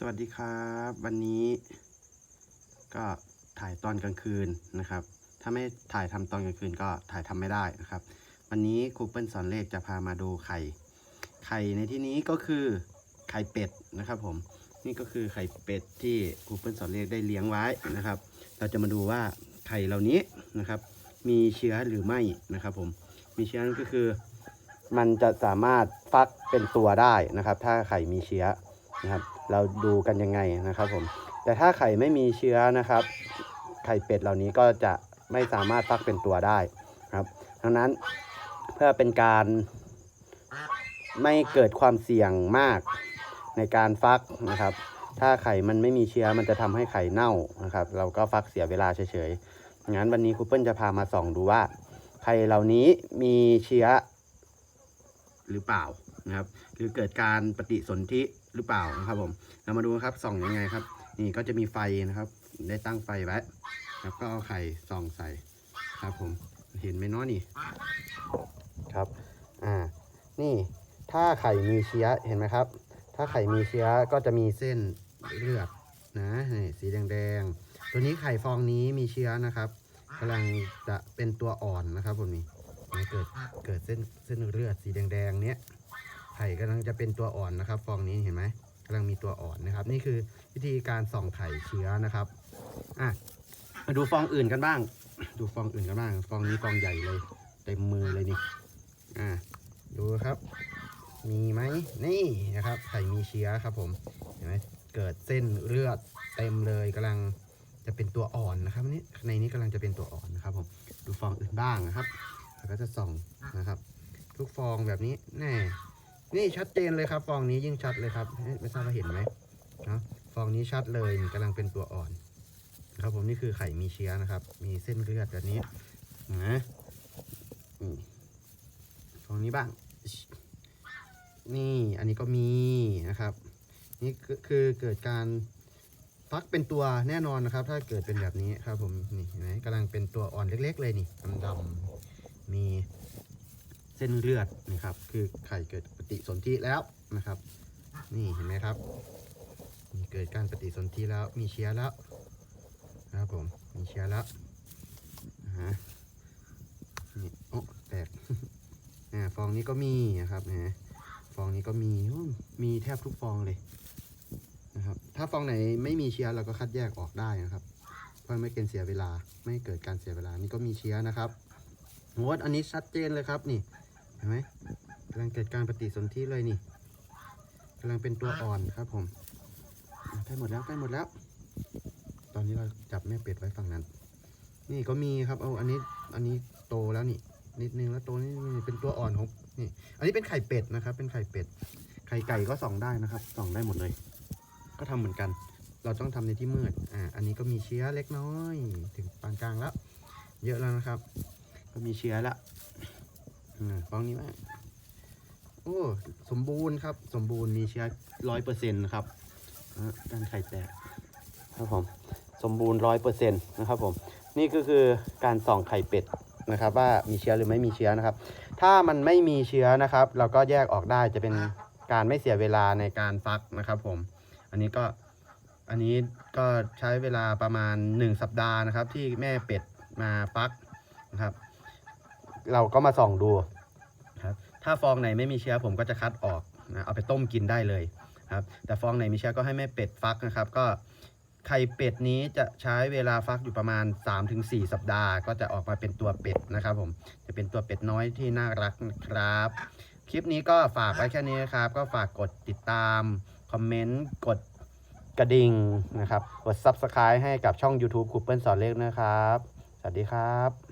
สวัสดีครับ วันนี้ ก็ถ่ายตอนกลางคืนนะครับ ถ้าไม่ถ่ายทำตอนกลางคืนก็ถ่ายทำไม่ได้นะครับ วันนี้ครูเปิ้ลสอนเลขจะพามาดูไข่ ไข่ในที่นี้ก็คือไข่เป็ดนะครับผมนี่ก็คือไข่เป็ดที่ครูเปิ้ลสอนเลขได้เลี้ยงไว้นะครับ เราจะมาดูว่าไข่เหล่านี้นะครับ มีเชื้อหรือไม่นะครับ ผมมีเชื้อนั่นก็คือ มันจะสามารถฟักเป็นตัวได้นะครับ ถ้าไข่มีเชื้อ นะครับ เราดูกันยังไงนะครับผม แต่ถ้าไข่ไม่มีเชื้อนะครับ ไข่เป็ดเหล่านี้ก็จะไม่สามารถฟักเป็นตัวได้ครับดังนั้นเพื่อเป็นการไม่เกิดความเสี่ยงมากในการฟักนะครับ ถ้าไข่มันไม่มีเชื้อมันจะทำให้ไข่เน่านะครับ เราก็ฟักเสียเวลาเฉยๆ งั้นวันนี้ครูเปิ้ลจะพามาส่องดูว่า ไข่เหล่านี้มีเชื้อหรือเปล่านะครับ หรือเกิดการปฏิสนธิ หรือเปล่านะครับผม เรามาดูครับส่องยังไงครับ นี่ก็จะมีไฟนะครับ ได้ตั้งไฟไว้แล้วก็เอาไข่ส่องใส่ครับผม เห็นไหมเนาะนี่ ครับ อ่า นี่ ถ้าไข่มีเชื้อเห็นไหมครับ ถ้าไข่มีเชื้อก็จะมีเส้นเลือดนะนี่สีแดงๆ ตัวนี้ไข่ฟองนี้มีเชื้อนะครับกำลังจะเป็นตัวอ่อนนะครับผมนี่เกิดเกิดเส้นเส้นเลือดสีแดงๆเนี้ย ไข่กำลังจะเป็นตัวอ่อนนะครับ ฟองนี้เห็นไหมกำลังมีตัวอ่อนนะครับ นี่คือวิธีการส่องไข่เชื้อนะครับอะมาดูฟองอื่นกันบ้าง ดูฟองอื่นกันบ้าง ฟองนี้ฟองใหญ่เลยเต็มมือเลยนี่อะดูครับ มีไหมนี่นะครับ ไข่มีเชื้อครับผมเห็นไหมเกิดเส้นเลือดเต็มเลยกำลังจะเป็นตัวอ่อนนะครับนี่ในนี้กำลังจะเป็นตัวอ่อนนะครับผมดูฟองอื่นบ้างนะครับแล้วก็จะส่องนะครับ ทุกฟองแบบนี้แน่ นี่ชัดเจนเลยครับ ฟองนี้ยิ่งชัดเลยครับไม่ทราบว่าเห็นไหมเนาะฟองนี้ชัดเลยนี่กำลังเป็นตัวอ่อนครับผมนี่คือไข่มีเชื้อนะครับ มีเส้นเลือดแบบนี้นะอืมฟองนี้บ้าง นี่อันนี้ก็มีนะครับ นี่คือคือเกิดการฟักเป็นตัวแน่นอนนะครับ ถ้าเกิดเป็นแบบนี้ครับผมนี่เห็นไหมกำลังเป็นตัวอ่อนเล็ก ๆ เลยนี่ดำๆมี เส้นเลือดนะครับ คือไข่เกิดปฏิสนธิแล้วนะครับ นี่เห็นไหมครับ มีเกิดการปฏิสนธิแล้วมีเชื้อแล้วนะครับผมมีเชื้อแล้วนะฮะนี่โอ้แตกอ่าฟองนี้ก็มีนะครับนะฟองนี้ก็มีมีแทบทุกฟองเลยนะครับ ถ้าฟองไหนไม่มีเชื้อเราก็คัดแยกออกได้นะครับ เพื่อไม่เกินเสียเวลาไม่เกิดการเสียเวลานี่ก็มีเชื้อนะครับโหอันนี้ชัดเจนเลยครับนี่ เห็นไหมกำลังเกิดการปฏิสนธิเลยนี่กำลังเป็นตัวอ่อนครับผมใกล้หมดแล้วใกล้หมดแล้ว ตอนนี้เราจับแม่เป็ดไว้ฝั่งนั้น นี่ก็มีครับเอาอันนี้อันนี้โตแล้วนี่ นิดนึงแล้วโตนี่เป็นตัวอ่อนของนี่ อันนี้เป็นไข่เป็ดนะครับ เป็นไข่เป็ด ไข่ไก่ก็ส่องได้นะครับส่องได้หมดเลย ก็ทำเหมือนกัน เราต้องทำในที่มืดอ่าอันนี้ก็มีเชื้อเล็กน้อย ถึงปานกลางแล้ว เยอะแล้วนะครับ ก็มีเชื้อแล้ว ฟองนี้ว่าโอ้ สมบูรณ์ครับ สมบูรณ์มีเชื้อร้อยเปอร์เซ็นต์ครับอ่าการไข่แตกครับผม สมบูรณ์ร้อยเปอร์เซ็นต์นะครับผม นี่ก็คือการส่องไข่เป็ดนะครับ ว่ามีเชื้อหรือไม่มีเชื้อนะครับ ถ้ามันไม่มีเชื้อนะครับ เราก็แยกออกได้จะเป็นการไม่เสียเวลาในการฟักนะครับผม อันนี้ก็อันนี้ก็ใช้เวลาประมาณ 1 สัปดาห์นะครับ ที่แม่เป็ดมาฟักนะครับ เราก็มาส่องดูครับถ้าฟองไหนไม่มีเชื้อผมก็จะคัดออกนะเอาไปต้มกินได้เลยครับแต่ฟองไหนมีเชื้อก็ให้แม่เป็ดฟักนะครับ ก็ไข่เป็ดนี้จะใช้เวลาฟักอยู่ประมาณ 3-4 สัปดาห์ ก็จะออกมาเป็นตัวเป็ดนะครับ ผมจะเป็นตัวเป็ดน้อยที่น่ารักนะครับ คลิปนี้ก็ฝากไว้แค่นี้นะครับ ก็ฝากกดติดตาม คอมเมนต์กดกระดิ่งนะครับ กด Subscribe ให้กับช่อง YouTube คูเปิลสอนเลขนะครับ สวัสดีครับ